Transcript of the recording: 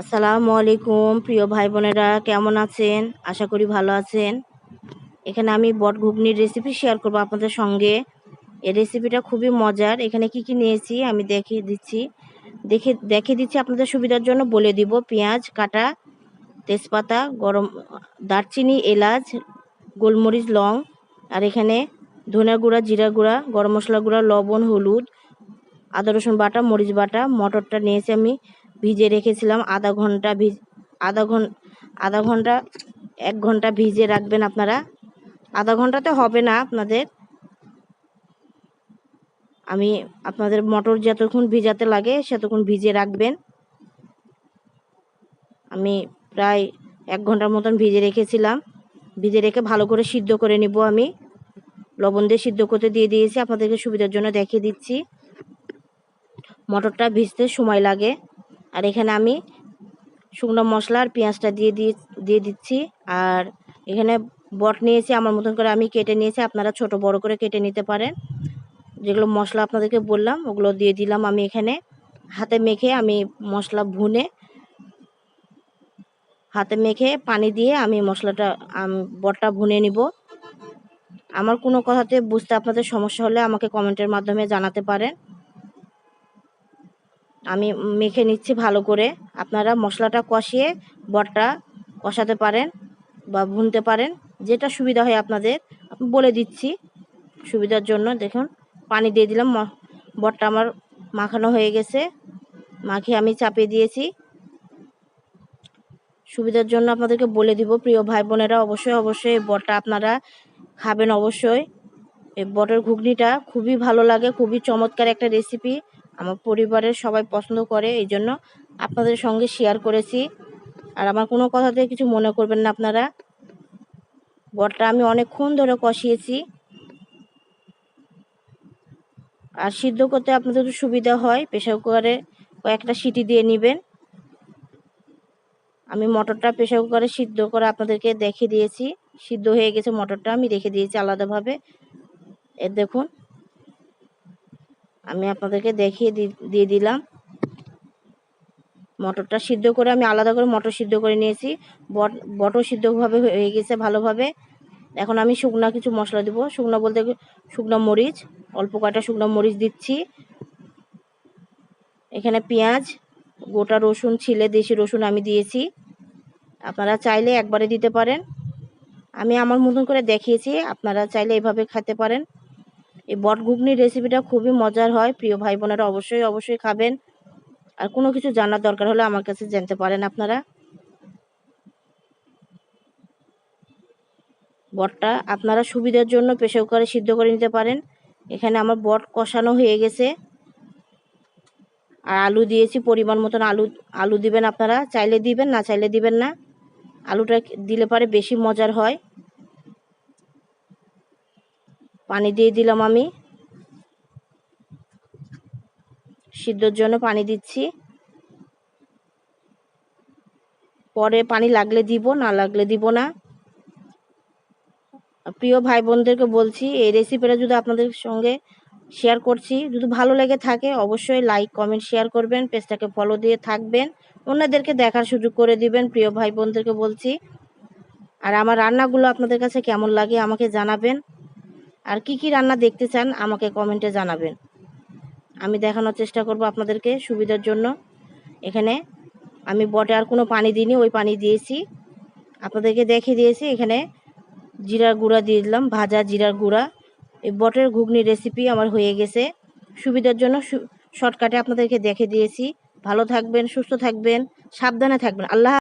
আসসালামু আলাইকুম, প্রিয় ভাই বোনেরা কেমন আছেন? আশা করি ভালো আছেন। এখানে আমি বট ঘুগনির রেসিপি শেয়ার করব আপনাদের সঙ্গে। এই রেসিপিটা খুবই মজার। এখানে কি কি নিয়েছি আমি দেখিয়ে দিচ্ছি। দেখে দেখিয়ে দিচ্ছি আপনাদের সুবিধার জন্য। বলে দিব পেঁয়াজ, কাটা, তেজপাতা, গরম, দারচিনি, এলাচ, গোলমরিচ, লং, আর এখানে ধনে গুঁড়া, জিরা গুঁড়া, গরম মশলা গুঁড়া, লবণ, হলুদ, আদা রসুন বাটা, মরিচ বাটা, মটরটা নিয়েছি আমি। ভিজে রেখেছিলাম। আধা ঘণ্টা ভিজ, আধা ঘণ্টা আধা ঘণ্টা, এক ঘণ্টা ভিজে রাখবেন আপনারা। আধা ঘন্টাতে হবে না আপনাদের। আমি আপনাদের মটর যতক্ষণ ভিজাতে লাগে, সেতক্ষণ ভিজে রাখবেন। আমি প্রায় এক ঘণ্টার মতন ভিজে রেখেছিলাম। ভিজে রেখে ভালো করে সিদ্ধ করে নিব আমি। লবণ দিয়ে সিদ্ধ করতে দিয়ে দিয়েছি। আপনাদেরকে সুবিধার জন্য দেখিয়ে দিচ্ছি। মটরটা ভিজতে সময় লাগে। আর এখানে আমি শুকনো মশলা আর পেঁয়াজটা দিয়ে দিয়ে দিয়ে দিচ্ছি। আর এখানে বট নিয়েছি, আমার মতন করে আমি কেটে নিয়েছি। আপনারা ছোট বড় করে কেটে নিতে পারেন। যেগুলো মশলা আপনাদেরকে বললাম, ওগুলো দিয়ে দিলাম আমি এখানে। হাতে মেখে আমি মশলা ভুনে, হাতে মেখে পানি দিয়ে আমি মশলাটা বটটা ভুনে নিব। আমার কোনো কথাতে বুঝতে আপনাদের সমস্যা হলে আমাকে কমেন্টের মাধ্যমে জানাতে পারেন। আমি মেখে নিচ্ছি ভালো করে। আপনারা মশলাটা কষিয়ে বটটা কষাতে পারেন বা ভুনতে পারেন, যেটা সুবিধা হয় আপনাদের। বলে দিচ্ছি সুবিধার জন্য। দেখুন, পানি দিয়ে দিলাম বটটা আমার মাখানো হয়ে গেছে। মাখিয়ে আমি চাপিয়ে দিয়েছি। সুবিধার জন্য আপনাদেরকে বলে দিব, প্রিয় ভাই বোনেরা, অবশ্যই অবশ্যই এই বটটা আপনারা খাবেন অবশ্যই। এই বটের ঘুগনিটা খুবই ভালো লাগে, খুবই চমৎকার একটা রেসিপি আমার পরিবারের সবাই পছন্দ করে, এই জন্য আপনাদের সঙ্গে শেয়ার করেছি। আর আমার কোনো কথাতে কিছু মনে করবেন না আপনারা। বটটা আমি অনেকক্ষণ ধরে কষিয়েছি। আর সিদ্ধ করতে আপনাদের একটু সুবিধা হয় প্রেশার কুকারে কয়েকটা সিটি দিয়ে নেবেন। আমি মটরটা প্রেশার কুকারে সিদ্ধ করে আপনাদেরকে দেখে দিয়েছি। সিদ্ধ হয়ে গেছে মটরটা, আমি রেখে দিয়েছি আলাদাভাবে। এ দেখুন আমি আপনাদেরকে দেখিয়ে দিয়ে দিলাম। মটরটা সিদ্ধ করে আমি আলাদা করে মটর সিদ্ধ করে নিয়েছি। বট, বটও সিদ্ধভাবে হয়ে গেছে ভালোভাবে। এখন আমি শুকনা কিছু মশলা দেবো। শুকনো বলতে শুকনো মরিচ, অল্প কয়টা শুকনো মরিচ দিচ্ছি। এখানে পেঁয়াজ, গোটা রসুন, ছিলে দেশি রসুন আমি দিয়েছি। আপনারা চাইলে একবারে দিতে পারেন। আমি আমার মতন করে দেখিয়েছি, আপনারা চাইলে এভাবে খেতে পারেন। এই বট ঘুগনির রেসিপিটা খুবই মজার হয়। প্রিয় ভাই বোনেরা অবশ্যই অবশ্যই খাবেন। আর কোনো কিছু জানার দরকার হলে আমার কাছে জানতে পারেন আপনারা। বটটা আপনারা সুবিধার জন্য প্রেশার কুকারে সিদ্ধ করে নিতে পারেন। এখানে আমার বট কষানো হয়ে গেছে। আর আলু দিয়েছি, পরিমাণ মতন আলু আলু দিবেন আপনারা। চাইলে দিবেন, না চাইলে দিবেন না। আলুটা দিলে পারে বেশি মজার হয়। পানি দিয়ে দিলাম আমি। সিদ্ধর জন্য পানি দিচ্ছি। পরে পানি লাগলে দিব, না লাগলে দিব না। প্রিয় ভাই বোনদেরকে বলছি, এই রেসিপিটা যদি আপনাদের সঙ্গে শেয়ার করছি, যদি ভালো লেগে থাকে, অবশ্যই লাইক কমেন্ট শেয়ার করবেন, পেজটাকে ফলো দিয়ে থাকবেন। অন্যদেরকে দেখার সুযোগ করে দিবেন, প্রিয় ভাই বোনদেরকে বলছি। আর আমার রান্নাগুলো আপনাদের কাছে কেমন লাগে আমাকে জানাবেন। আর কি কি রান্না দেখতে চান, আমাকে কমেন্টে জানাবেন। আমি দেখানোর চেষ্টা করব আপনাদেরকে সুবিধার জন্য। এখানে আমি বটে আর কোনো পানি দিইনি, ওই পানি দিয়েছি। আপনাদেরকে দেখিয়ে দিয়েছি, এখানে জিরার গুঁড়া দিয়ে দিলাম, ভাজা জিরার গুঁড়া। এই বটের ঘুগনি রেসিপি আমার হয়ে গেছে। সুবিধার জন্য শর্টকাটে আপনাদেরকে দেখে দিয়েছি। ভালো থাকবেন, সুস্থ থাকবেন, সাবধানে থাকবেন। আল্লাহ